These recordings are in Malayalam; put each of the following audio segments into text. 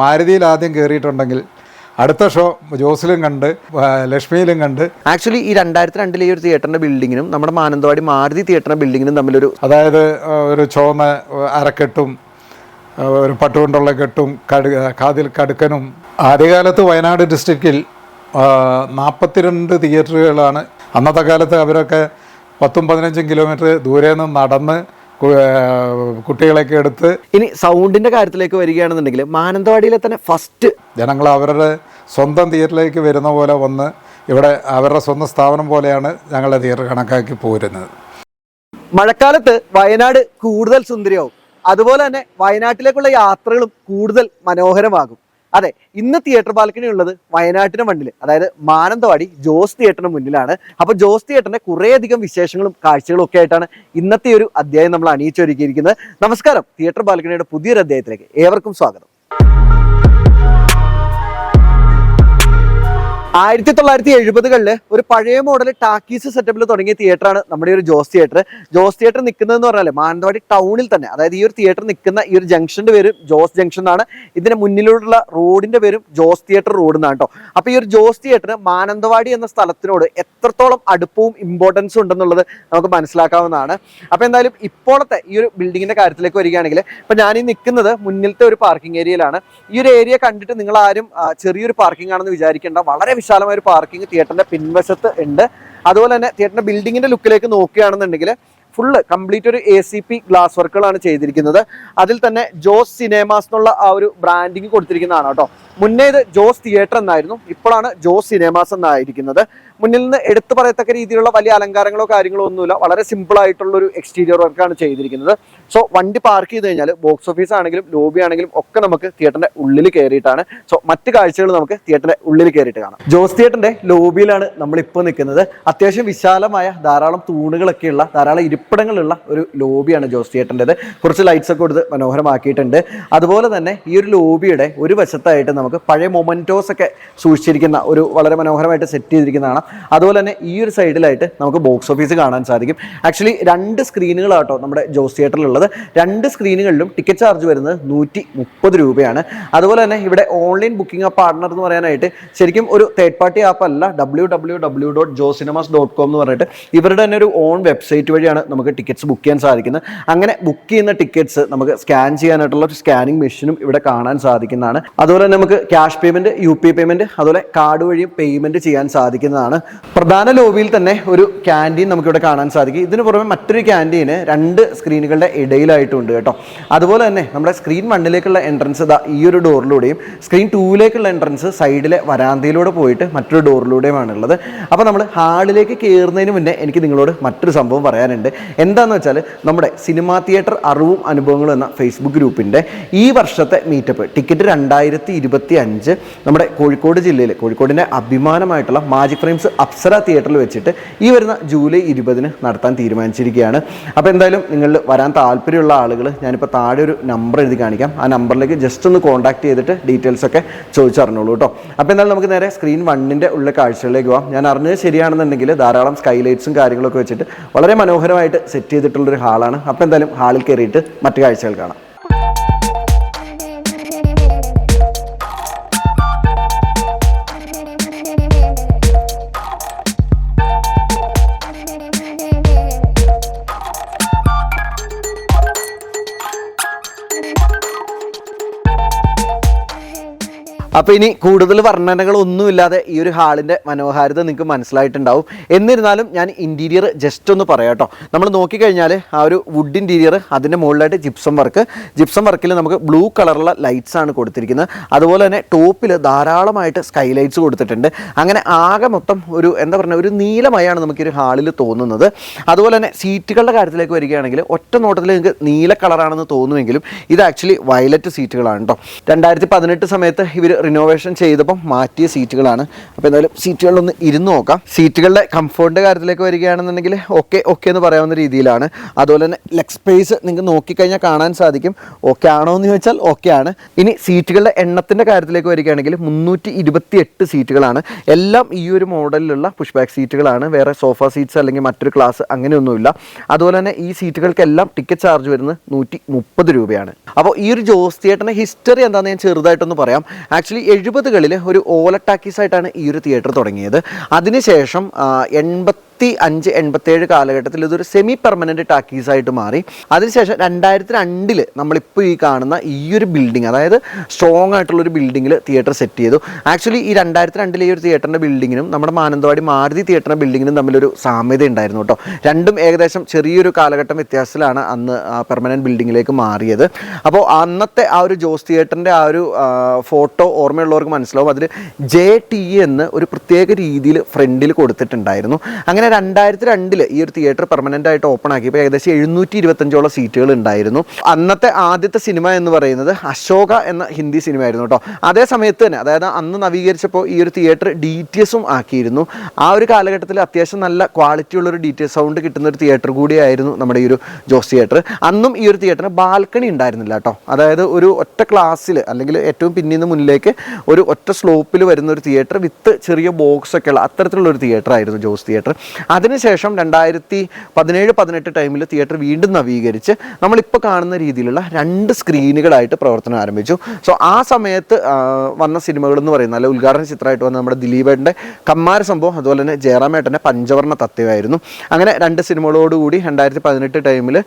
മാരുതിയിൽ ആദ്യം കയറിയിട്ടുണ്ടെങ്കിൽ അടുത്ത ഷോ ജോസിലും കണ്ട് ലക്ഷ്മിയിലും കണ്ട്. ആക്ച്വലി ഈ രണ്ടായിരത്തി രണ്ടിലെ ഈ ഒരു തിയേറ്ററിന്റെ ബിൽഡിങ്ങിനും നമ്മുടെ മാനന്തവാടി മാരുതി തിയേറ്ററിന്റെ ബിൽഡിങ്ങിനും തമ്മിലൊരു അതായത് ഒരു ചോന്ന അരക്കെട്ടും ഒരു പട്ടുകൊണ്ടുള്ള കെട്ടും കടു കാതിൽ കടുക്കനും. ആദ്യകാലത്ത് വയനാട് ഡിസ്ട്രിക്റ്റിൽ നാൽപ്പത്തിരണ്ട് തിയേറ്ററുകളാണ് അന്നത്തെ കാലത്ത് അവരൊക്കെ പത്തും പതിനഞ്ചും കിലോമീറ്റർ ദൂരെ നിന്ന് നടന്ന് കുട്ടികളെയൊക്കെ എടുത്ത് ഇനി സൗണ്ടിന്റെ കാര്യത്തിലേക്ക് വരികയാണെന്നുണ്ടെങ്കിൽ മാനന്തവാടിയിലെ തന്നെ ഫസ്റ്റ് ജനങ്ങൾ അവരുടെ സ്വന്തം തിയേറ്ററിലേക്ക് വരുന്ന പോലെ വന്ന് ഇവിടെ അവരുടെ സ്വന്തം സ്ഥാപനം പോലെയാണ് ഞങ്ങളുടെ തിയേറ്റർ കണക്കാക്കി പോരുന്നത്. മഴക്കാലത്ത് വയനാട് കൂടുതൽ സുന്ദരിയാവും. അതുപോലെ തന്നെ വയനാട്ടിലേക്കുള്ള യാത്രകളും കൂടുതൽ മനോഹരമാകും. അതെ ഇന്ന് തിയേറ്റർ ബാൽക്കണി ഉള്ളത് വയനാട്ടിന് മണ്ണിൽ അതായത് മാനന്തവാടി ജോസ് തിയേറ്ററിന് മുന്നിലാണ്. അപ്പൊ ജോസ് തിയേറ്ററിന്റെ കുറേയധികം വിശേഷങ്ങളും കാഴ്ചകളും ഒക്കെ ആയിട്ടാണ് ഇന്നത്തെ ഒരു അധ്യായം നമ്മൾ അണിയിച്ചൊരുക്കിയിരിക്കുന്നത്. നമസ്കാരം തിയേറ്റർ ബാൽക്കണിയുടെ പുതിയൊരു അധ്യായത്തിലേക്ക് ഏവർക്കും സ്വാഗതം. ആയിരത്തി തൊള്ളായിരത്തി എഴുപതുകളിൽ ഒരു പഴയ മോഡൽ ടാക്കീസ് സെറ്റപ്പിൽ തുടങ്ങിയ തിയേറ്ററാണ് നമ്മുടെ ഒരു ജോസ് തിയേറ്റർ ജോസ് തിയേറ്റർ നിൽക്കുന്നതെന്ന് പറഞ്ഞാൽ മാനന്തവാടി ടൗണിൽ തന്നെ അതായത് ഈ ഒരു തിയേറ്റർ നിൽക്കുന്ന ഈ ഒരു ജംഗ്ഷന്റെ പേരും ജോസ് ജംഗ്ഷൻ എന്നാണ്. ഇതിന്റെ മുന്നിലുള്ള റോഡിന്റെ പേരും ജോസ് തിയേറ്റർ റോഡ് എന്നാണ് കേട്ടോ അപ്പൊ ഈ ഒരു ജോസ് തിയേറ്റർ മാനന്തവാടി എന്ന സ്ഥലത്തിനോട് എത്രത്തോളം അടുപ്പവും ഇമ്പോർട്ടൻസും ഉണ്ടെന്നുള്ളത് നമുക്ക് മനസ്സിലാക്കാവുന്നതാണ്. അപ്പൊ എന്തായാലും ഇപ്പോഴത്തെ ഈ ഒരു ബിൽഡിങ്ങിന്റെ കാര്യത്തിലേക്ക് വരികയാണെങ്കിൽ ഇപ്പൊ ഞാൻ ഈ നിൽക്കുന്നത് മുന്നിലത്തെ ഒരു പാർക്കിംഗ് ഏരിയയിലാണ് ഈ ഒരു ഏരിയ കണ്ടിട്ട് നിങ്ങൾ ആരും ചെറിയൊരു പാർക്കിംഗ് ആണെന്ന് വിചാരിക്കേണ്ട. വളരെ വിശാലമായ ഒരു പാർക്കിംഗ് തിയേറ്ററിന്റെ പിൻവശത്ത് ഉണ്ട്. അതുപോലെ തന്നെ തിയേറ്ററിന്റെ ബിൽഡിങ്ങിന്റെ ലുക്കിലേക്ക് നോക്കുകയാണെന്നുണ്ടെങ്കിൽ ഫുള്ള് കംപ്ലീറ്റ് ഒരു എ സി പി ഗ്ലാസ് വർക്കുകളാണ് ചെയ്തിരിക്കുന്നത്. അതിൽ തന്നെ ജോസ് സിനിമാസ് എന്നുള്ള ആ ഒരു ബ്രാൻഡിങ് കൊടുത്തിരിക്കുന്നതാണ് കേട്ടോ. മുന്നേ ഇത് ജോസ് തിയേറ്റർ എന്നായിരുന്നു ഇപ്പോഴാണ് ജോസ് സിനിമാസ് എന്നായിരിക്കുന്നത്. മുന്നിൽ നിന്ന് എടുത്തു പറയത്തക്ക രീതിയിലുള്ള വലിയ അലങ്കാരങ്ങളോ കാര്യങ്ങളോ ഒന്നുമില്ല. വളരെ സിമ്പിൾ ആയിട്ടുള്ള ഒരു എക്സ്റ്റീരിയർ വർക്കാണ് ചെയ്തിരിക്കുന്നത്. സോ വണ്ടി പാർക്ക് ചെയ്ത് കഴിഞ്ഞാൽ ബോക്സ് ഓഫീസ് ആണെങ്കിലും ലോബി ആണെങ്കിലും ഒക്കെ നമുക്ക് തിയേറ്ററിന്റെ ഉള്ളിൽ കയറിയിട്ടാണ്. സോ മറ്റ് കാഴ്ചകൾ നമുക്ക് തിയേറ്ററിന്റെ ഉള്ളിൽ കയറിയിട്ട് കാണാം. ജോസ് തിയേറ്ററിന്റെ ലോബിയിലാണ് നമ്മളിപ്പോൾ നിൽക്കുന്നത്. അത്യാവശ്യം വിശാലമായ ധാരാളം തൂണുകളൊക്കെയുള്ള ധാരാളം ഇരിപ്പിടങ്ങളുള്ള ഒരു ലോബിയാണ് ജോസ് തിയേറ്ററിന്റെത് കുറച്ച് ലൈറ്റ്സ് ഒക്കെ കൊടുത്ത് മനോഹരമാക്കിയിട്ടുണ്ട്. അതുപോലെ തന്നെ ഈ ഒരു ലോബിയുടെ ഒരു വശത്തായിട്ട് നമുക്ക് പഴയ മൊമെന്റോസ് ഒക്കെ സൂക്ഷിച്ചിരിക്കുന്ന ഒരു വളരെ മനോഹരമായിട്ട് സെറ്റ് ചെയ്തിരിക്കുന്നതാണ് അതുപോലെ തന്നെ ഈ ഒരു സൈഡിലായിട്ട് നമുക്ക് ബോക്സ് ഓഫീസ് കാണാൻ സാധിക്കും. ആക്ച്വലി രണ്ട് സ്ക്രീനുകളാട്ടോ നമ്മുടെ ജോസ് തിയേറ്ററിലുള്ളത് രണ്ട് സ്ക്രീനുകളിലും ടിക്കറ്റ് ചാർജ് വരുന്നത് നൂറ്റി മുപ്പത് രൂപയാണ്. അതുപോലെ തന്നെ ഇവിടെ ഓൺലൈൻ ബുക്കിംഗ് പാർട്ണർ എന്ന് പറയാനായിട്ട് ശരിക്കും ഒരു തേർഡ് പാർട്ടി ആപ്പ് അല്ല W W W dot Jo cinemas dot com എന്ന് പറഞ്ഞിട്ട് ഇവരുടെ തന്നെ ഒരു ഓൺ വെബ്സൈറ്റ് വഴിയാണ് നമുക്ക് ടിക്കറ്റ്സ് ബുക്ക് ചെയ്യാൻ സാധിക്കുന്നത് അങ്ങനെ ബുക്ക് ചെയ്യുന്ന ടിക്കറ്റ്സ് നമുക്ക് സ്കാൻ ചെയ്യാനായിട്ടുള്ള ഒരു സ്കാനിങ് മെഷീനും ഇവിടെ കാണാൻ സാധിക്കുന്നതാണ്. അതുപോലെ തന്നെ നമുക്ക് cash payment U P payment അതുപോലെ കാർഡ് വഴിയും പേയ്മെന്റ് ചെയ്യാൻ സാധിക്കുന്നതാണ്. പ്രധാന ലോബിയിൽ തന്നെ ഒരു ക്യാന്റീൻ നമുക്ക് ഇവിടെ കാണാൻ സാധിക്കും. ഇതിന് പുറമെ മറ്റൊരു ക്യാന്റീന് രണ്ട് സ്ക്രീനുകളുടെ ഇടയിലായിട്ടുണ്ട് കേട്ടോ. അതുപോലെ തന്നെ നമ്മുടെ സ്ക്രീൻ വണ്ണിലേക്കുള്ള എൻട്രൻസ് ഇതാ ഈ ഒരു ഡോറിലൂടെയും സ്ക്രീൻ ടൂവിലേക്കുള്ള എൻട്രൻസ് സൈഡിലെ വരാന്തയിലൂടെ പോയിട്ട് മറ്റൊരു ഡോറിലൂടെയുമാണ് ഉള്ളത് അപ്പോൾ നമ്മൾ ഹാളിലേക്ക് കയറുന്നതിന് മുന്നേ എനിക്ക് നിങ്ങളോട് മറ്റൊരു സംഭവം പറയാനുണ്ട്. എന്താണെന്ന് വെച്ചാൽ നമ്മുടെ സിനിമാ തിയേറ്റർ അറിവും അനുഭവങ്ങളും എന്ന ഫേസ്ബുക്ക് ഗ്രൂപ്പിന്റെ ഈ വർഷത്തെ മീറ്റപ്പ് ടിക്കറ്റ് രണ്ടായിരത്തി ഇരുപത്തി അഞ്ച് നമ്മുടെ കോഴിക്കോട് ജില്ലയിൽ കോഴിക്കോടിന്റെ അഭിമാനമായിട്ടുള്ള മാജിക് ഫ്രെയിംസ് അപ്സര തിയേറ്ററിൽ വെച്ചിട്ട് ഈ വരുന്ന ജൂലൈ ഇരുപതിന് നടത്താൻ തീരുമാനിച്ചിരിക്കുകയാണ്. അപ്പോൾ എന്തായാലും നിങ്ങൾ വരാൻ താല്പര്യമുള്ള ആളുകൾ ഞാനിപ്പോൾ താഴെ ഒരു നമ്പർ എഴുതി കാണിക്കാം. ആ നമ്പറിലേക്ക് ജസ്റ്റ് ഒന്ന് കോൺടാക്ട് ചെയ്തിട്ട് ഡീറ്റെയിൽസ് ഒക്കെ ചോദിച്ചറിഞ്ഞോളൂ കേട്ടോ അപ്പോൾ എന്തായാലും നമുക്ക് നേരെ സ്ക്രീൻ വണ്ണിന്റെ ഉള്ള കാഴ്ചകളിലേക്ക് പോകാം ഞാൻ അറിഞ്ഞത് ശരിയാണെന്നുണ്ടെങ്കിൽ ധാരാളം സ്കൈലൈറ്റ്സും കാര്യങ്ങളൊക്കെ വെച്ചിട്ട് വളരെ മനോഹരമായിട്ട് സെറ്റ് ചെയ്തിട്ടുള്ളൊരു ഹാളാണ്. അപ്പോൾ എന്തായാലും ഹാളിൽ കയറിയിട്ട് മറ്റു കാഴ്ചകൾ കാണാം. അപ്പൊ ഇനി കൂടുതൽ വർണനകളൊന്നുമില്ലാതെ ഈ ഒരു ഹാളിന്റെ മനോഹാരിത നിങ്ങൾക്ക് മനസ്സിലായിട്ടുണ്ടാവും. എന്നിരുന്നാലും ഞാൻ ഇന്റീരിയർ ജസ്റ്റ് ഒന്ന് പറയാം നമ്മൾ നോക്കിക്കഴിഞ്ഞാൽ ആ ഒരു വുഡ് ഇന്റീരിയർ അതിന്റെ മുകളിലായിട്ട് ജിപ്സം വർക്ക് ജിപ്സം വർക്കിൽ നമുക്ക് ബ്ലൂ കളറുള്ള ലൈറ്റ്സ് ആണ് കൊടുത്തിരിക്കുന്നത്. അതുപോലെ തന്നെ ടോപ്പിൽ ധാരാളമായിട്ട് സ്കൈ ലൈറ്റ്സ് കൊടുത്തിട്ടുണ്ട്. അങ്ങനെ ആകെ മൊത്തം ഒരു എന്താ പറയുക ഒരു നീലമയാണ് നമുക്ക് ഈ ഒരു ഹാളിൽ തോന്നുന്നത്. അതുപോലെ തന്നെ സീറ്റുകളുടെ കാര്യത്തിലേക്ക് വരികയാണെങ്കിൽ ഒറ്റ നോട്ടത്തിൽ നിങ്ങൾക്ക് നീല കളറാണെന്ന് തോന്നുമെങ്കിലും ഇത് ആക്ച്വലി വയലറ്റ് സീറ്റുകളാണ് കേട്ടോ. രണ്ടായിരത്തി പതിനെട്ട് സമയത്ത് ഇവർ റിനോവേഷൻ ചെയ്തപ്പം മാറ്റിയ സീറ്റുകളാണ് അപ്പോൾ എന്തായാലും സീറ്റുകളിലൊന്ന് ഇരുന്ന് നോക്കാം. സീറ്റുകളുടെ കംഫർട്ടിന്റെ കാര്യത്തിലേക്ക് വരികയാണെന്നുണ്ടെങ്കിൽ ഓക്കെ ഓക്കെ എന്ന് പറയാവുന്ന രീതിയിലാണ്. അതുപോലെ തന്നെ ലെഗ് സ്പേസ് നിങ്ങൾക്ക് നോക്കിക്കഴിഞ്ഞാൽ കാണാൻ സാധിക്കും. ഓക്കെ ആണോ എന്ന് ചോദിച്ചാൽ ഓക്കെ ആണ്. ഇനി സീറ്റുകളുടെ എണ്ണത്തിന്റെ കാര്യത്തിലേക്ക് വരികയാണെങ്കിൽ മുന്നൂറ്റി ഇരുപത്തി എട്ട് സീറ്റുകളാണ് എല്ലാം ഈ ഒരു മോഡലിലുള്ള പുഷ് ബാക്ക് സീറ്റുകളാണ് വേറെ സോഫ സീറ്റ്സ് അല്ലെങ്കിൽ മറ്റൊരു ക്ലാസ് അങ്ങനെയൊന്നുമില്ല. അതുപോലെ തന്നെ ഈ സീറ്റുകൾക്കെല്ലാം ടിക്കറ്റ് ചാർജ് വരുന്നത് നൂറ്റി മുപ്പത് രൂപയാണ്. അപ്പോൾ ഈ ഒരു ജോസ് തിയേറ്ററിന്റെ ഹിസ്റ്ററി എന്താണെന്ന് ഞാൻ ചെറുതായിട്ടൊന്ന് പറയാം. ആക്ച്വലി എഴുപതുകളിൽ ഒരു ഓല ടാക്കീസ് ആയിട്ടാണ് ഈ ഒരു തിയേറ്റർ തുടങ്ങിയത്. അതിനുശേഷം എൺപത്തി അഞ്ച് എൺപത്തേഴ് കാലഘട്ടത്തിൽ ഇതൊരു സെമി പെർമനന്റ് ടാക്കീസ് ആയിട്ട് മാറി. അതിനുശേഷം രണ്ടായിരത്തി രണ്ടിൽ നമ്മളിപ്പോൾ ഈ കാണുന്ന ഈ ഒരു ബിൽഡിംഗ് അതായത് സ്ട്രോങ് ആയിട്ടുള്ള ഒരു ബിൽഡിങ്ങിൽ തിയേറ്റർ സെറ്റ് ചെയ്തു. ആക്ച്വലി ഈ രണ്ടായിരത്തി രണ്ടിലെ ഈ ഒരു തിയേറ്ററിന്റെ ബിൽഡിങ്ങിനും നമ്മുടെ മാനന്തവാടി മാരുതി തിയേറ്ററിന്റെ ബിൽഡിങ്ങിനും തമ്മിലൊരു സാമ്യത ഉണ്ടായിരുന്നു കേട്ടോ രണ്ടും ഏകദേശം ചെറിയൊരു കാലഘട്ടം വ്യത്യാസത്തിലാണ് അന്ന് ആ പെർമനന്റ് ബിൽഡിങ്ങിലേക്ക് മാറിയത്. അപ്പോൾ അന്നത്തെ ആ ഒരു ജോസ് തിയേറ്ററിന്റെ ആ ഒരു ഫോട്ടോ ഓർമ്മയുള്ളവർക്ക് മനസ്സിലാവും. അതിൽ ജെ ടി എന്ന് ഒരു പ്രത്യേക രീതിയിൽ ഫ്രണ്ടിൽ കൊടുത്തിട്ടുണ്ടായിരുന്നു. അങ്ങനെ രണ്ടായിരത്തി രണ്ടിൽ ഈ ഒരു തിയേറ്റർ പെർമനന്റ് ആയിട്ട് ഓപ്പൺ ആക്കിയപ്പോൾ ഏകദേശം എഴുന്നൂറ്റി ഇരുപത്തഞ്ചോളം സീറ്റുകൾ ഉണ്ടായിരുന്നു. അന്നത്തെ ആദ്യത്തെ സിനിമ എന്ന് പറയുന്നത് അശോക എന്ന ഹിന്ദി സിനിമ ആയിരുന്നു കേട്ടോ. അതേ സമയത്ത് തന്നെ അതായത് അന്ന് നവീകരിച്ചപ്പോൾ ഈ ഒരു തിയേറ്റർ ഡി ടി എസും ആക്കിയിരുന്നു. ആ ഒരു കാലഘട്ടത്തിൽ അത്യാവശ്യം നല്ല ക്വാളിറ്റി ഉള്ള ഒരു ഡി ടി എസ് സൗണ്ട് കിട്ടുന്ന ഒരു തിയേറ്റർ കൂടിയായിരുന്നു നമ്മുടെ ഈ ഒരു ജോസ് തിയേറ്റർ അന്നും ഈ ഒരു തിയേറ്ററിന് ബാൽക്കണി ഉണ്ടായിരുന്നില്ല കേട്ടോ. അതായത് ഒരു ഒറ്റ ക്ലാസ്സിൽ അല്ലെങ്കിൽ ഏറ്റവും പിന്നിൽ നിന്ന് മുന്നിലേക്ക് ഒരു ഒറ്റ സ്ലോപ്പിൽ വരുന്ന ഒരു തിയേറ്റർ വിത്ത് ചെറിയ ബോക്സ് ഒക്കെ ഉള്ള അത്തരത്തിലുള്ള ഒരു തിയേറ്റർ ആയിരുന്നു ജോസ് തിയേറ്റർ അതിനുശേഷം രണ്ടായിരത്തി പതിനേഴ് പതിനെട്ട് ടൈമിൽ തിയേറ്റർ വീണ്ടും നവീകരിച്ച് നമ്മളിപ്പോൾ കാണുന്ന രീതിയിലുള്ള രണ്ട് സ്ക്രീനുകളായിട്ട് പ്രവർത്തനം ആരംഭിച്ചു. സോ ആ സമയത്ത് വന്ന സിനിമകൾ എന്ന് പറയുന്നത് നല്ല ഉദ്ഘാടന ചിത്രമായിട്ട് വന്ന നമ്മുടെ ദിലീപേട്ടന്റെ കമ്മാര സംഭവം അതുപോലെ തന്നെ ജയറാമേട്ടന്റെ പഞ്ചവർണ തത്വമായിരുന്നു. അങ്ങനെ രണ്ട് സിനിമകളോടുകൂടി രണ്ടായിരത്തി പതിനെട്ട് ടൈമിൽ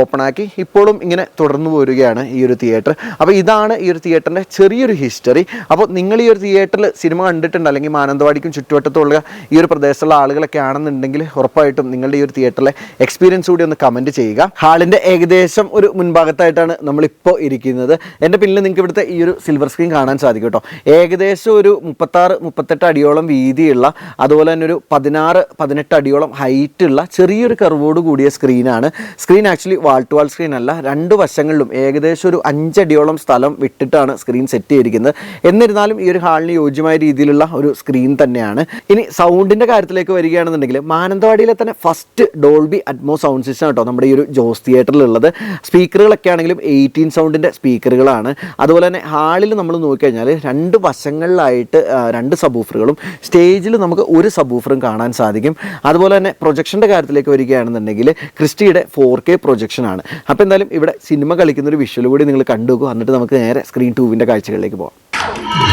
ഓപ്പണാക്കി ഇപ്പോഴും ഇങ്ങനെ തുടർന്നു പോരുകയാണ് ഈ ഒരു തിയേറ്റർ. അപ്പോൾ ഇതാണ് ഈ ഒരു തിയേറ്ററിന്റെ ചെറിയൊരു ഹിസ്റ്ററി. അപ്പോൾ നിങ്ങൾ ഈ ഒരു തിയേറ്ററിൽ സിനിമ കണ്ടിട്ടുണ്ട് അല്ലെങ്കിൽ മാനന്തവാടിക്കും ചുറ്റുവട്ടത്തുള്ള ഈ ഒരു പ്രദേശത്തുള്ള ആളുകളൊക്കെ ആണെന്നുണ്ടെങ്കിൽ ഉറപ്പായിട്ടും നിങ്ങളുടെ ഈ ഒരു തിയേറ്ററിലെ എക്സ്പീരിയൻസ് കൂടി ഒന്ന് കമന്റ് ചെയ്യുക. ഹാളിന്റെ ഏകദേശം ഒരു മുൻഭാഗത്തായിട്ടാണ് നമ്മളിപ്പോൾ ഇരിക്കുന്നത്. എന്റെ പിന്നിൽ നിങ്ങൾക്ക് ഇവിടുത്തെ ഈ ഒരു സിൽവർ സ്ക്രീൻ കാണാൻ സാധിക്കും കേട്ടോ. ഏകദേശം ഒരു മുപ്പത്താറ് മുപ്പത്തെട്ട് അടിയോളം വീതിയുള്ള അതുപോലെ തന്നെ ഒരു പതിനാറ് പതിനെട്ട് അടിയോളം ഹൈറ്റ് ഉള്ള ചെറിയൊരു കർവോട് കൂടിയ സ്ക്രീനാണ് screen actually wall to wall screen അല്ല രണ്ട് വശങ്ങളിലും ഏകദേശം ഒരു അഞ്ചടിയോളം സ്ഥലം വിട്ടിട്ടാണ് സ്ക്രീൻ സെറ്റ് ചെയ്തിരിക്കുന്നത്. എന്നിരുന്നാലും ഈ ഒരു ഹാളിന് യോജ്യമായ രീതിയിലുള്ള ഒരു സ്ക്രീൻ തന്നെയാണ്. ഇനി സൗണ്ടിന്റെ കാര്യത്തിലേക്ക് വരികയാണെന്നുണ്ടെങ്കിൽ മാനന്തവാടിയിലെ തന്നെ first Dolby Atmos sound system കേട്ടോ നമ്മുടെ ഈ ഒരു ജോസ് തിയേറ്ററിലുള്ളത് സ്പീക്കറുകളൊക്കെ ആണെങ്കിലും എയ്റ്റീൻ സൗണ്ടിന്റെ സ്പീക്കറുകളാണ് അതുപോലെ തന്നെ ഹാളിൽ നമ്മൾ നോക്കിക്കഴിഞ്ഞാൽ രണ്ട് വശങ്ങളിലായിട്ട് രണ്ട് സബൂഫറുകളും സ്റ്റേജിൽ നമുക്ക് ഒരു സബൂഫറും കാണാൻ സാധിക്കും. അതുപോലെ തന്നെ പ്രൊജക്ഷന്റെ കാര്യത്തിലേക്ക് വരികയാണെന്നുണ്ടെങ്കിൽ ക്രിസ്റ്റിയുടെ ഫോർ കെ പ്രൊജക്ഷൻ ആണ്. അപ്പോൾ എന്തായാലും ഇവിടെ സിനിമ കളിക്കുന്ന ഒരു വിഷ്വൽ കൂടി നിങ്ങൾ കണ്ടു എന്നിട്ട് നമുക്ക് നേരെ സ്ക്രീൻ ടൂവിന്റെ കാഴ്ചകളിലേക്ക് പോകാം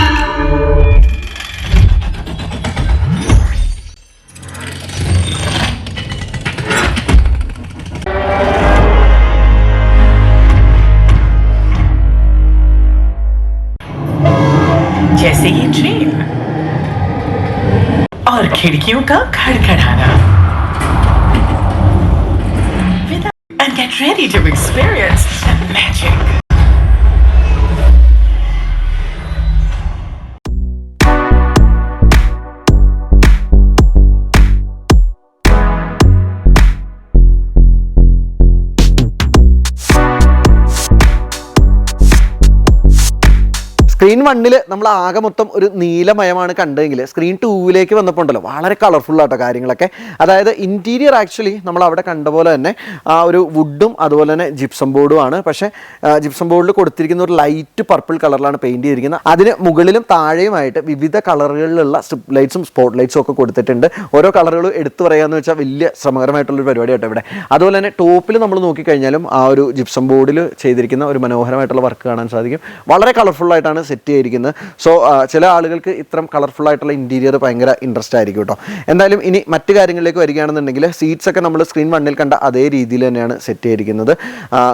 और खिड़कियों का खड़खड़ाना and get ready to experience the magic. Screen വണ്ണിൽ നമ്മൾ ആകെ മൊത്തം ഒരു നീലമയമാണ് കണ്ടതെങ്കിൽ സ്ക്രീൻ ടൂവിലേക്ക് വന്നപ്പോൾ ഉണ്ടല്ലോ വളരെ കളർഫുൾ ആട്ടോ കാര്യങ്ങളൊക്കെ. അതായത് ഇന്റീരിയർ ആക്ച്വലി നമ്മൾ അവിടെ കണ്ട പോലെ തന്നെ ആ ഒരു വുഡും അതുപോലെ തന്നെ ജിപ്സം ബോർഡും ആണ്. പക്ഷേ ജിപ്സം ബോർഡിൽ കൊടുത്തിരിക്കുന്ന ഒരു ലൈറ്റ് പർപ്പിൾ കളറിലാണ് പെയിന്റ് ചെയ്തിരിക്കുന്നത്. അതിന് മുകളിലും താഴെയുമായിട്ട് വിവിധ കളറുകളിലുള്ള സ്ട്രിപ്പ് ലൈറ്റ്സും സ്പോട്ട് ലൈറ്റ്സും ഒക്കെ കൊടുത്തിട്ടുണ്ട്. ഓരോ കളറുകളും എടുത്തു പറയാമെന്ന് വെച്ചാൽ വലിയ ശ്രമകരമായിട്ടുള്ളൊരു പരിപാടി കേട്ടോ ഇവിടെ. അതുപോലെ തന്നെ ടോപ്പിൽ നമ്മൾ നോക്കിക്കഴിഞ്ഞാലും ആ ഒരു ജിപ്സം ബോർഡിൽ ചെയ്തിരിക്കുന്ന ഒരു മനോഹരമായിട്ടുള്ള വർക്ക് കാണാൻ സാധിക്കും. വളരെ കളർഫുൾ ആയിട്ടാണ് സെറ്റ് ചെയ്തിരിക്കുന്നത് സോ ചില ആളുകൾക്ക് ഇത്തരം കളർഫുൾ ആയിട്ടുള്ള ഇന്റീരിയർ ഭയങ്കര ഇൻട്രസ്റ്റ് ആയിരിക്കും കേട്ടോ എന്തായാലും ഇനി മറ്റു കാര്യങ്ങളിലേക്ക് വരികയാണെന്നുണ്ടെങ്കിൽ സീറ്റ്സ് ഒക്കെ നമ്മൾ സ്ക്രീൻ വണ്ണിൽ കണ്ട അതേ രീതിയിൽ തന്നെയാണ് സെറ്റ് ചെയ്തിരിക്കുന്നത്.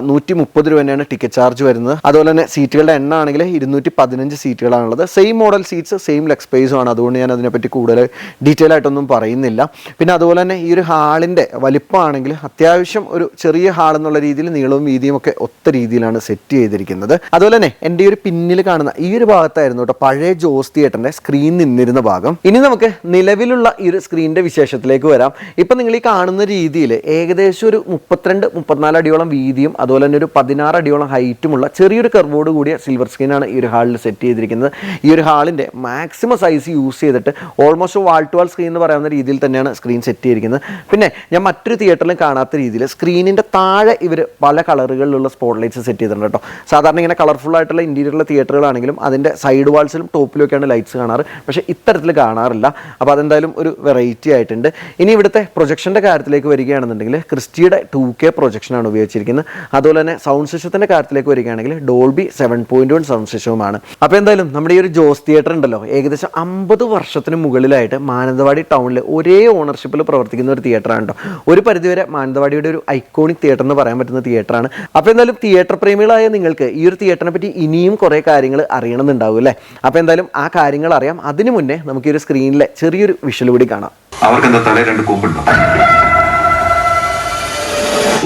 നൂറ്റി മുപ്പത് രൂപ തന്നെയാണ് ടിക്കറ്റ് ചാർജ് വരുന്നത്. അതുപോലെ തന്നെ സീറ്റുകളുടെ എണ്ണം ആണെങ്കിൽ ഇരുന്നൂറ്റി പതിനഞ്ച് സീറ്റുകളാണുള്ളത് same model seats same leg സ്പേസും ആണ്. അതുകൊണ്ട് ഞാൻ അതിനെപ്പറ്റി കൂടുതൽ ഡീറ്റെയിൽ ആയിട്ടൊന്നും പറയുന്നില്ല. പിന്നെ അതുപോലെ തന്നെ ഈ ഒരു ഹാളിന്റെ വലിപ്പമാണെങ്കിൽ അത്യാവശ്യം ഒരു ചെറിയ ഹാൾ എന്നുള്ള രീതിയിൽ നീളവും വീതിയും ഒക്കെ ഒത്ത രീതിയിലാണ് സെറ്റ് ചെയ്തിരിക്കുന്നത്. അതുപോലെ തന്നെ എന്റെ ഒരു പിന്നിൽ കാണുന്ന ഈ ഒരു ഭാഗത്തായിരുന്നു കേട്ടോ പഴയ ജോസ് തിയേറ്ററിന്റെ സ്ക്രീൻ നിന്നിരുന്ന ഭാഗം. ഇനി നമുക്ക് നിലവിലുള്ള ഈ ഒരു സ്ക്രീനിന്റെ വിശേഷത്തിലേക്ക് വരാം. ഇപ്പൊ നിങ്ങൾ ഈ കാണുന്ന രീതിയിൽ ഏകദേശം ഒരു മുപ്പത്തിരണ്ട് മുപ്പത്തിനാല് അടിയോളം വീതിയും അതുപോലെ തന്നെ ഒരു പതിനാറ് അടിയോളം ഹൈറ്റുമുള്ള ചെറിയൊരു കർവോട് കൂടിയ സിൽവർ സ്ക്രീനാണ് ഈ ഒരു ഹാളിൽ സെറ്റ് ചെയ്തിരിക്കുന്നത്. ഈ ഒരു ഹാളിന്റെ മാക്സിമം സൈസ് യൂസ് ചെയ്തിട്ട് almost wall to wall screen എന്ന് പറയുന്ന രീതിയിൽ തന്നെയാണ് സ്ക്രീൻ സെറ്റ് ചെയ്തിരിക്കുന്നത്. പിന്നെ ഞാൻ മറ്റൊരു തിയേറ്ററിലും കാണാത്ത രീതിയിൽ സ്ക്രീനിന്റെ താഴെ ഇവർ പല കളറുകളിലുള്ള സ്പോട്ട് ലൈറ്റ്സ് സെറ്റ് ചെയ്തിട്ടുണ്ട് കേട്ടോ. സാധാരണ ഇങ്ങനെ കളർഫുൾ ആയിട്ടുള്ള ഇന്റീരിയറിലെ തിയേറ്ററുകളാണെങ്കിലും അതിന്റെ സൈഡ് വാൾസിലും ടോപ്പിലൊക്കെയാണ് ലൈറ്റ്സ് കാണാറ്. പക്ഷേ ഇത്തരത്തിൽ കാണാറില്ല. അപ്പോൾ അതെന്തായാലും ഒരു വെറൈറ്റി ആയിട്ടുണ്ട്. ഇനി ഇവിടുത്തെ പ്രൊജക്ഷന്റെ കാര്യത്തിലേക്ക് വരികയാണെന്നുണ്ടെങ്കിൽ ക്രിസ്റ്റിയുടെ ടു കെ പ്രൊജക്ഷനാണ് ഉപയോഗിച്ചിരിക്കുന്നത്. അതുപോലെ തന്നെ സൗണ്ട് സിസ്റ്റത്തിന്റെ കാര്യത്തിലേക്ക് വരികയാണെങ്കിൽ Dolby seven point one sound സിസ്റ്റവുമാണ് അപ്പോൾ എന്തായാലും നമ്മുടെ ഈ ഒരു ജോസ് തിയേറ്റർ ഉണ്ടല്ലോ ഏകദേശം അമ്പത് വർഷത്തിന് മുകളിലായിട്ട് മാനന്തവാടി ടൗണിൽ ഒരേ ഓണർഷിപ്പിൽ പ്രവർത്തിക്കുന്ന ഒരു തിയേറ്ററാണ് കേട്ടോ. ഒരു പരിധിവരെ മാനന്തവാടിയുടെ ഒരു ഐക്കോണിക് തിയേറ്റർ എന്ന് പറയാൻ പറ്റുന്ന തിയേറ്ററാണ് അപ്പോൾ എന്തായാലും തിയേറ്റർ പ്രേമികളായ നിങ്ങൾക്ക് ഈ ഒരു തിയേറ്ററിനെ പറ്റി ഇനിയും കുറേ കാര്യങ്ങൾ അറിയണമെന്നുണ്ടാവും അല്ലേ? അപ്പോൾ എന്തായാലും ആ കാര്യങ്ങൾ അറിയാം. അതിനു മുന്നേ നമുക്ക് ഈ ഒരു സ്ക്രീനിലെ ചെറിയൊരു വിഷ്വൽ കൂടി കാണാം. അവർക്ക് എന്താ തലേ രണ്ട്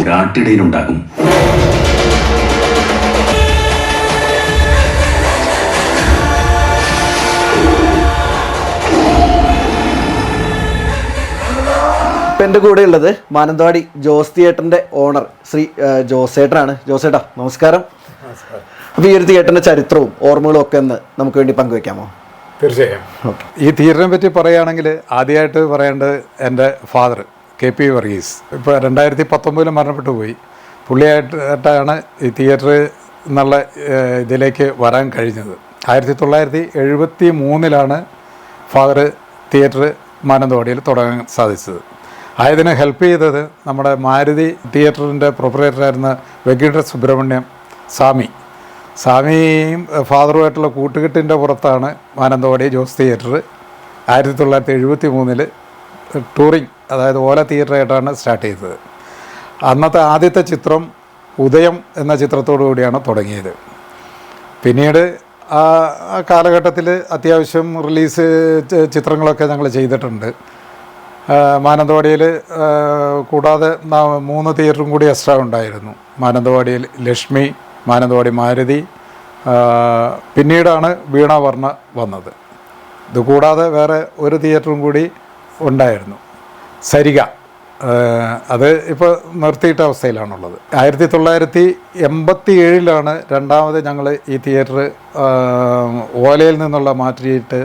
ഒരാട്ടിടയിലുണ്ടാകും ഇപ്പം എന്റെ കൂടെ ഉള്ളത് മാനന്തവാടി ജോസ് തിയേറ്ററിന്റെ ഓണർ ശ്രീ ജോസേട്ടനാണ്. ജോസേട്ടാ നമസ്കാരം. അപ്പോൾ ഈ ഒരു തിയേറ്ററിന്റെ ചരിത്രവും ഓർമ്മകളും ഒക്കെ ഒന്ന് നമുക്ക് വേണ്ടി പങ്കുവെക്കാമോ? തീർച്ചയായും. ഈ തിയേറ്ററിനെ പറ്റി പറയുകയാണെങ്കിൽ ആദ്യമായിട്ട് പറയേണ്ടത് എന്റെ ഫാദർ കെ പി വർഗീസ്. ഇപ്പോൾ രണ്ടായിരത്തി പത്തൊമ്പതിൽ മരണപ്പെട്ടു പോയി. പുള്ളിയായിട്ടാണ് ഈ തിയേറ്റർ എന്നുള്ള ഇതിലേക്ക് വരാൻ കഴിഞ്ഞത്. ആയിരത്തി തൊള്ളായിരത്തി എഴുപത്തി മൂന്നിലാണ് ഫാദർ തിയേറ്റർ മാനന്തവാടിയിൽ തുടങ്ങാൻ സാധിച്ചത്. ആയതിനെ ഹെൽപ്പ് ചെയ്തത് നമ്മുടെ മാരുതി തിയേറ്ററിന്റെ പ്രൊപ്പറേറ്ററായിരുന്ന വെങ്കിട സുബ്രഹ്മണ്യം സ്വാമി. സ്വാമിയും ഫാദറുമായിട്ടുള്ള കൂട്ടുകെട്ടിന്റെ പുറത്താണ് മാനന്തവാടി ജോസ് തിയേറ്റർ. ആയിരത്തി തൊള്ളായിരത്തി എഴുപത്തി മൂന്നിൽ ടൂറിങ് അതായത് ഓല തിയേറ്ററായിട്ടാണ് സ്റ്റാർട്ട് ചെയ്തത്. അന്നത്തെ ആദ്യത്തെ ചിത്രം ഉദയം എന്ന ചിത്രത്തോടു കൂടിയാണ് തുടങ്ങിയത്. പിന്നീട് ആ കാലഘട്ടത്തിൽ അത്യാവശ്യം റിലീസ് ചിത്രങ്ങളൊക്കെ ഞങ്ങൾ ചെയ്തിട്ടുണ്ട്. മാനന്തവാടിയിൽ കൂടാതെ മൂന്ന് തിയേറ്ററും കൂടി എക്സ്ട്രാ ഉണ്ടായിരുന്നു. മാനന്തവാടിയിൽ ലക്ഷ്മി മാനന്തവാടി മാരുതി പിന്നീടാണ് വീണാവർണ വന്നത്. ഇതുകൂടാതെ വേറെ ഒരു തിയേറ്ററും കൂടി ഉണ്ടായിരുന്നു. സരിക അത് ഇപ്പോൾ നിർത്തിയിട്ട അവസ്ഥയിലാണുള്ളത്. ആയിരത്തി തൊള്ളായിരത്തി എൺപത്തി ഏഴിലാണ് രണ്ടാമത് ഞങ്ങൾ ഈ തിയേറ്റർ ഓലയിൽ നിന്നുള്ള മാറ്റിയിട്ട്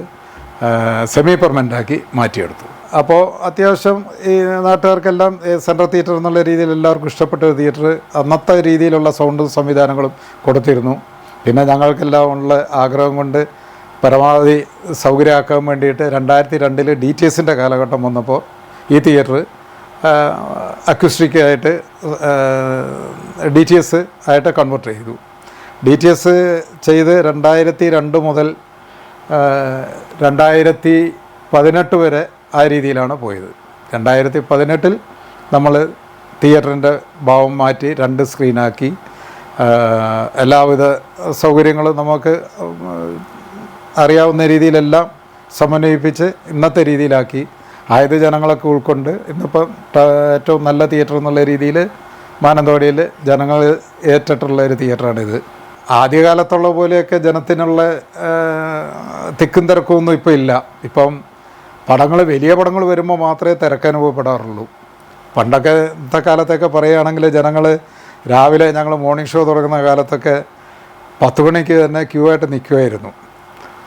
സെമി പെർമനന്റ് ആക്കി മാറ്റിയെടുത്തു അപ്പോൾ അത്യാവശ്യം ഈ നാട്ടുകാർക്കെല്ലാം സെൻട്രൽ തിയേറ്റർ എന്നുള്ള രീതിയിൽ എല്ലാവർക്കും ഇഷ്ടപ്പെട്ട ഒരു തിയേറ്റർ അന്നത്തെ രീതിയിലുള്ള സൗണ്ടും സംവിധാനങ്ങളും കൊടുത്തിരുന്നു. പിന്നെ ഞങ്ങൾക്കെല്ലാം ഉള്ള ആഗ്രഹം കൊണ്ട് പരമാവധി സൗകര്യമാക്കാൻ വേണ്ടിയിട്ട് രണ്ടായിരത്തി രണ്ടിൽ ഡി ടി എസിന്റെ കാലഘട്ടം വന്നപ്പോൾ ഈ തിയേറ്റർ അക്യുസ്റ്റിക്കായിട്ട് ഡി ടി എസ് ആയിട്ട് കൺവെർട്ട് ചെയ്തു. ഡി ടി എസ് ചെയ്ത് രണ്ടായിരത്തി രണ്ട് മുതൽ രണ്ടായിരത്തി പതിനെട്ട് വരെ ആ രീതിയിലാണ് പോയത്. രണ്ടായിരത്തി പതിനെട്ടിൽ നമ്മൾ തിയേറ്ററിന്റെ ഭാവം മാറ്റി രണ്ട് സ്ക്രീനാക്കി. എല്ലാവിധ സൗകര്യങ്ങളും നമുക്ക് അറിയാവുന്ന രീതിയിലെല്ലാം സമന്വയിപ്പിച്ച് ഇന്നത്തെ രീതിയിലാക്കി. ആയത് ജനങ്ങളൊക്കെ ഉൾക്കൊണ്ട് ഇന്നിപ്പം ഏറ്റവും നല്ല തിയേറ്റർ എന്നുള്ള രീതിയിൽ മാനന്തവാടിയിൽ ജനങ്ങൾ ഏറ്റിട്ടുള്ള ഒരു തിയേറ്ററാണിത്. ആദ്യകാലത്തുള്ള പോലെയൊക്കെ ജനത്തിനുള്ള തിക്കും തിരക്കൊന്നും ഇപ്പോൾ ഇല്ല. ഇപ്പം പടങ്ങൾ വലിയ പടങ്ങൾ വരുമ്പോൾ മാത്രമേ തിരക്കനുഭവപ്പെടാറുള്ളൂ പണ്ടൊക്കെ ഇന്നത്തെ കാലത്തൊക്കെ പറയുകയാണെങ്കിൽ ജനങ്ങൾ രാവിലെ ഞങ്ങൾ മോർണിംഗ് ഷോ തുടങ്ങുന്ന കാലത്തൊക്കെ പത്ത് മണിക്ക് തന്നെ ക്യൂ ആയിട്ട് നിൽക്കുമായിരുന്നു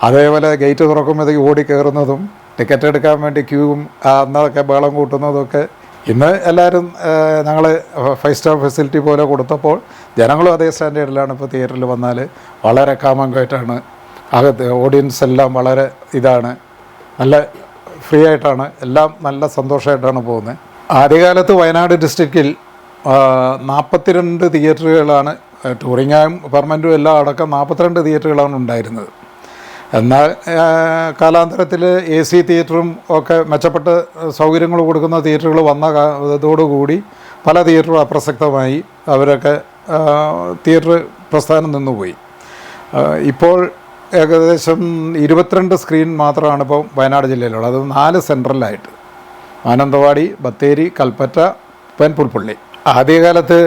അതേപോലെ ഗേറ്റ് തുറക്കുമ്പോഴത്തേക്ക് ഓടി കയറുന്നതും ടിക്കറ്റ് എടുക്കാൻ വേണ്ടി ക്യൂവും അന്നതൊക്കെ ബഹളം കൂട്ടുന്നതൊക്കെ ഇന്ന് എല്ലാവരും ഞങ്ങൾ ഫൈവ് സ്റ്റാർ ഫെസിലിറ്റി പോലെ കൊടുത്തപ്പോൾ ജനങ്ങളും അതേ സ്റ്റാൻഡേർഡിലാണ് ഇപ്പോൾ തിയേറ്ററിൽ വന്നാൽ വളരെ കാമങ്കായിട്ടാണ് അകത്ത് ഓഡിയൻസ് എല്ലാം വളരെ ഇതാണ്. നല്ല ഫ്രീ ആയിട്ടാണ് എല്ലാം നല്ല സന്തോഷമായിട്ടാണ് പോകുന്നത്. ആദ്യകാലത്ത് വയനാട് ഡിസ്ട്രിക്റ്റിൽ നാൽപ്പത്തിരണ്ട് തിയേറ്ററുകളാണ് ടൂറിങ്ങും പെർമനന്റും എല്ലാം അടക്കം നാൽപ്പത്തിരണ്ട് തിയേറ്ററുകളാണ് ഉണ്ടായിരുന്നത്. എന്നാൽ കാലാന്തരത്തിൽ എ സി തിയേറ്ററും ഒക്കെ മെച്ചപ്പെട്ട സൗകര്യങ്ങൾ കൊടുക്കുന്ന തിയേറ്ററുകൾ വന്ന ഇതോടുകൂടി പല തിയേറ്ററും അപ്രസക്തമായി അവരൊക്കെ തിയേറ്റർ പ്രസ്ഥാനം നിന്നുപോയി. ഇപ്പോൾ ഏകദേശം ഇരുപത്തിരണ്ട് സ്ക്രീൻ മാത്രമാണ് ഇപ്പോൾ വയനാട് ജില്ലയിലുള്ളത്. അത് നാല് സെൻട്രലായിട്ട് മാനന്തവാടി ബത്തേരി കൽപ്പറ്റ പെൻപുൽപ്പള്ളി. ആദ്യകാലത്ത്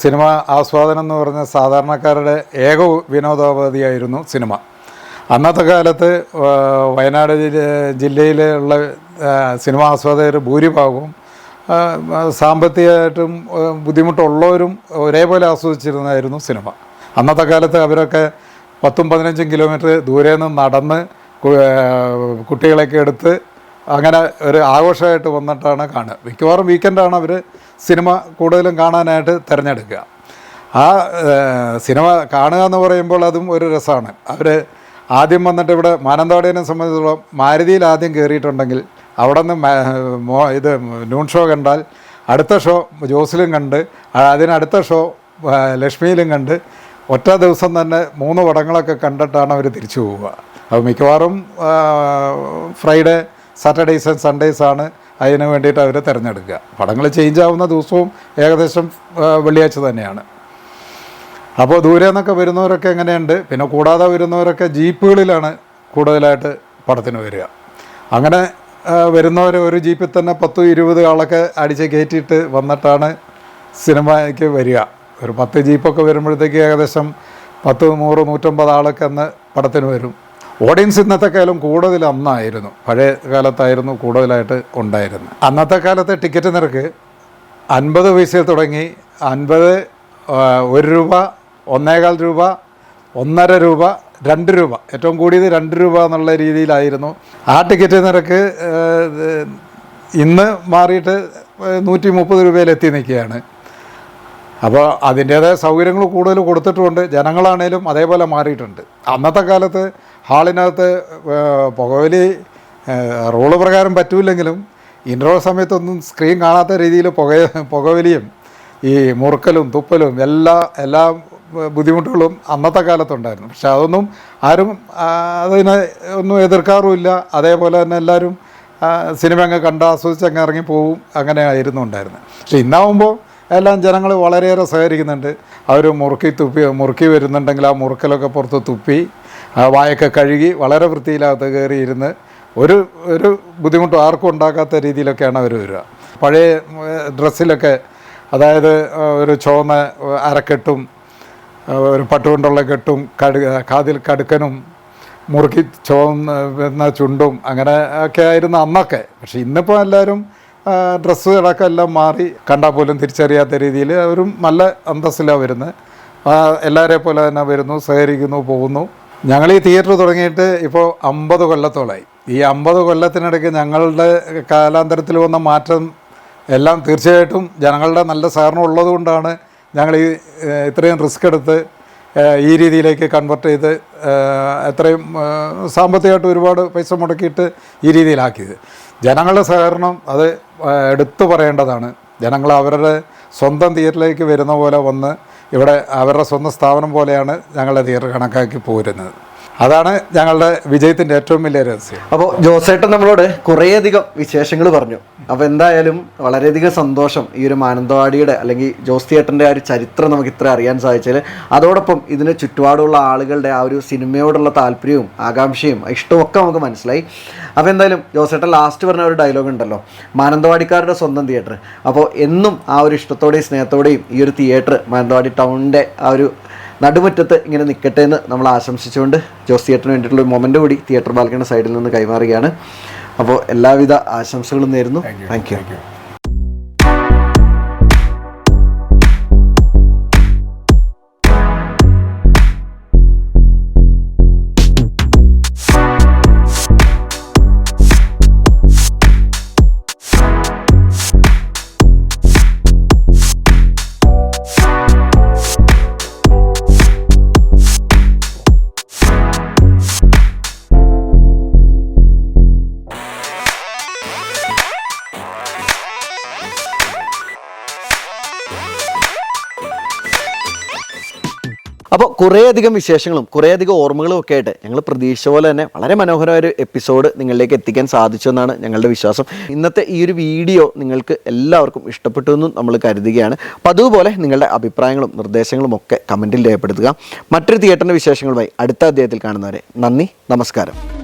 സിനിമ ആസ്വാദനം എന്ന് പറഞ്ഞ സാധാരണക്കാരുടെ ഏക വിനോദോപാധിയായിരുന്നു സിനിമ. അന്നത്തെ കാലത്ത് വയനാട് ജില്ല ജില്ലയിലുള്ള സിനിമ ആസ്വാദകർ ഭൂരിഭാഗവും സാമ്പത്തികമായിട്ടും ബുദ്ധിമുട്ടുള്ളവരും ഒരേപോലെ ആസ്വദിച്ചിരുന്നതായിരുന്നു സിനിമ. അന്നത്തെ കാലത്ത് അവരൊക്കെ പത്തും പതിനഞ്ചും കിലോമീറ്റർ ദൂരെ നിന്ന് നടന്ന് കുട്ടികളെയൊക്കെ എടുത്ത് അങ്ങനെ ഒരു ആഘോഷമായിട്ട് വന്നിട്ടാണ് കാണുക. മിക്കവാറും വീക്കെൻഡാണ് അവർ സിനിമ കൂടുതലും കാണാനായിട്ട് തിരഞ്ഞെടുക്കുക. ആ സിനിമ കാണുക എന്ന് പറയുമ്പോൾ അതും ഒരു രസമാണ്. അവർ ആദ്യം വന്നിട്ട് ഇവിടെ മാനന്തവാടിനെ സംബന്ധിച്ചിടത്തോളം മാരുതിയിൽ ആദ്യം കയറിയിട്ടുണ്ടെങ്കിൽ അവിടെ നിന്ന് ഇത് നൂൺ ഷോ കണ്ടാൽ അടുത്ത ഷോ ജോസിലും കണ്ട് അതിനടുത്ത ഷോ ലക്ഷ്മിയിലും കണ്ട് ഒറ്റ ദിവസം തന്നെ മൂന്ന് പടങ്ങളൊക്കെ കണ്ടിട്ടാണ് അവർ തിരിച്ചു പോവുക. അപ്പോൾ മിക്കവാറും ഫ്രൈഡേ സാറ്റർഡേയ്സ് ആൻഡ് സൺഡേയ്സ് ആണ് അതിന് വേണ്ടിയിട്ട് അവർ തിരഞ്ഞെടുക്കുക. പടങ്ങൾ ചേഞ്ച് ആവുന്ന ദിവസവും ഏകദേശം വെള്ളിയാഴ്ച തന്നെയാണ്. അപ്പോൾ ദൂരെ നിന്നൊക്കെ വരുന്നവരൊക്കെ എങ്ങനെയുണ്ട്? പിന്നെ കൂടാതെ വരുന്നവരൊക്കെ ജീപ്പുകളിലാണ് കൂടുതലായിട്ട് പടത്തിന് വരിക. അങ്ങനെ വരുന്നവർ ഒരു ജീപ്പിൽ തന്നെ പത്തും ഇരുപത് ആളൊക്കെ അടിച്ച് കയറ്റിയിട്ട് വന്നിട്ടാണ് സിനിമയ്ക്ക് വരിക. ഒരു പത്ത് ജീപ്പൊക്കെ വരുമ്പോഴത്തേക്ക് ഏകദേശം പത്ത് നൂറ് നൂറ്റമ്പത് ആളൊക്കെ അന്ന് പടത്തിന് വരും. ഓഡിയൻസ് ഇന്നത്തെ കാലം കൂടുതൽ അന്നായിരുന്നു. പഴയ കാലത്തായിരുന്നു കൂടുതലായിട്ട് ഉണ്ടായിരുന്നത്. അന്നത്തെ കാലത്തെ ടിക്കറ്റ് നിരക്ക് അൻപത് പൈസയിൽ തുടങ്ങി അൻപത് ഒരു രൂപ ഒന്നേകാൽ രൂപ ഒന്നര രൂപ രണ്ട് രൂപ. ഏറ്റവും കൂടിയത് രണ്ട് രൂപ എന്നുള്ള രീതിയിലായിരുന്നു. ആ ടിക്കറ്റ് നിരക്ക് ഇന്ന് മാറിയിട്ട് നൂറ്റി മുപ്പത് രൂപയിൽ എത്തി നിൽക്കുകയാണ്. അപ്പോൾ അതിന്റേതായ സൗകര്യങ്ങൾ കൂടുതൽ കൊടുത്തിട്ടുമുണ്ട്. ജനങ്ങളാണേലും അതേപോലെ മാറിയിട്ടുണ്ട്. അന്നത്തെ കാലത്ത് ഹാളിനകത്ത് പുകവലി റോൾ പ്രകാരം പറ്റൂലെങ്കിലും ഇൻട്രോ സമയത്തൊന്നും സ്ക്രീൻ കാണാത്ത രീതിയിൽ പുക പുകവലിയും ഈ മുറുക്കലും തുപ്പലും എല്ലാ എല്ലാ ബുദ്ധിമുട്ടുകളും അന്നത്തെ കാലത്തുണ്ടായിരുന്നു. പക്ഷെ അതൊന്നും ആരും അതിനെ ഒന്നും എതിർക്കാറുമില്ല. അതേപോലെ തന്നെ എല്ലാവരും സിനിമ അങ്ങ് കണ്ട് ആസ്വദിച്ച് അങ്ങ് അങ്ങനെ ആയിരുന്നു ഉണ്ടായിരുന്നത്. പക്ഷെ ഇന്നാവുമ്പോൾ എല്ലാം ജനങ്ങൾ വളരെയേറെ സഹകരിക്കുന്നുണ്ട്. അവർ മുറുക്കി തുപ്പി മുറുക്കി വരുന്നുണ്ടെങ്കിൽ ആ മുറുക്കലൊക്കെ പുറത്ത് തുപ്പി വായൊക്കെ കഴുകി വളരെ വൃത്തിയിലകത്ത് കയറി ഇരുന്ന് ഒരു ഒരു ബുദ്ധിമുട്ടും ആർക്കും ഉണ്ടാക്കാത്ത രീതിയിലൊക്കെയാണ് അവർ വരിക. പഴയ ഡ്രസ്സിലൊക്കെ അതായത് ഒരു ചുവന്ന അരക്കെട്ടും ഒരു പട്ടുകൊണ്ടുള്ള കെട്ടും കടു കാതിൽ കടുക്കനും മുറുക്കി ചുവന്ന ചുണ്ടും അങ്ങനെ ഒക്കെ ആയിരുന്നു അന്നൊക്കെ. പക്ഷെ ഇന്നിപ്പോൾ എല്ലാവരും ഡ്രസ്സുകളൊക്കെ എല്ലാം മാറി കണ്ടാൽ പോലും തിരിച്ചറിയാത്ത രീതിയിൽ അവരും നല്ല അന്തസ്സിലാണ് വരുന്നത്. എല്ലാവരെ പോലെ തന്നെ വരുന്നു സഹകരിക്കുന്നു പോകുന്നു. ഞങ്ങൾ ഈ തിയേറ്റർ തുടങ്ങിയിട്ട് ഇപ്പോൾ അമ്പത് കൊല്ലത്തോളായി ഈ അമ്പത് കൊല്ലത്തിനിടയ്ക്ക് ഞങ്ങളുടെ കാലാന്തരത്തിൽ വന്ന മാറ്റം എല്ലാം തീർച്ചയായിട്ടും ജനങ്ങളുടെ നല്ല സഹകരണം ഉള്ളതുകൊണ്ടാണ് ഞങ്ങൾ ഈ ഇത്രയും റിസ്ക് എടുത്ത് ഈ രീതിയിലേക്ക് കൺവെർട്ട് ചെയ്ത് എത്രയും സാമ്പത്തികമായിട്ട് ഒരുപാട് പൈസ മുടക്കിയിട്ട് ഈ രീതിയിലാക്കിയത്. ജനങ്ങളുടെ സഹകരണം അത് എടുത്തു പറയേണ്ടതാണ്. ജനങ്ങൾ അവരുടെ സ്വന്തം തിയേറ്ററിലേക്ക് വരുന്ന പോലെ വന്ന് ഇവിടെ അവരുടെ സ്വന്തം സ്ഥാപനം പോലെയാണ് ഞങ്ങളുടെ തിയേറ്റർ കണക്കാക്കി പോരുന്നത്. അതാണ് ഞങ്ങളുടെ വിജയത്തിന്റെ ഏറ്റവും വലിയ രഹസ്യം. അപ്പോൾ ജോസേട്ടൻ നമ്മളോട് കുറേയധികം വിശേഷങ്ങൾ പറഞ്ഞു. അപ്പോൾ എന്തായാലും വളരെയധികം സന്തോഷം ഈ ഒരു മാനന്തവാടിയുടെ അല്ലെങ്കിൽ ജോസ് തിയേറ്ററിന്റെ ആ ഒരു ചരിത്രം നമുക്ക് ഇത്ര അറിയാൻ സാധിച്ചാൽ അതോടൊപ്പം ഇതിന് ചുറ്റുപാടുള്ള ആളുകളുടെ ആ ഒരു സിനിമയോടുള്ള താല്പര്യവും ആകാംക്ഷയും ഇഷ്ടവും ഒക്കെ നമുക്ക് മനസ്സിലായി. അപ്പോൾ എന്തായാലും ജോസേട്ടൻ ലാസ്റ്റ് പറഞ്ഞ ഒരു ഡയലോഗ് ഉണ്ടല്ലോ. മാനന്തവാടിക്കാരുടെ സ്വന്തം തിയേറ്റർ അപ്പോൾ എന്നും ആ ഒരു ഇഷ്ടത്തോടെയും സ്നേഹത്തോടെയും ഈ ഒരു തിയേറ്റർ മാനന്തവാടി ടൗണിന്റെ ആ ഒരു നടുമുറ്റത്ത് ഇങ്ങനെ നിൽക്കട്ടെ എന്ന് നമ്മൾ ആശംസിച്ചുകൊണ്ട് ജോസ് തിയേറ്ററിന് വേണ്ടിയിട്ടുള്ള ഒരു മൊമെന്റ് കൂടി തിയേറ്റർ ബാൽക്കണി സൈഡിൽ നിന്ന് കൈമാറുകയാണ്. അപ്പോൾ എല്ലാവിധ ആശംസകളും നേരുന്നു. താങ്ക് യു കുറേയധികം വിശേഷങ്ങളും കുറേയധികം ഓർമ്മകളും ഒക്കെ ആയിട്ട് ഞങ്ങൾ പ്രതീക്ഷ പോലെ തന്നെ വളരെ മനോഹരമായ ഒരു എപ്പിസോഡ് നിങ്ങളിലേക്ക് എത്തിക്കാൻ സാധിച്ചു എന്നാണ് ഞങ്ങളുടെ വിശ്വാസം. ഇന്നത്തെ ഈ ഒരു വീഡിയോ നിങ്ങൾക്ക് എല്ലാവർക്കും ഇഷ്ടപ്പെട്ടു എന്നും നമ്മൾ കരുതുകയാണ്. അപ്പോൾ അതുപോലെ നിങ്ങളുടെ അഭിപ്രായങ്ങളും നിർദ്ദേശങ്ങളും ഒക്കെ കമന്റിൽ രേഖപ്പെടുത്തുക. മറ്റൊരു തിയേറ്ററിന്റെ വിശേഷങ്ങളുമായി അടുത്ത അദ്ദേഹത്തിൽ കാണുന്നവരെ നന്ദി നമസ്കാരം.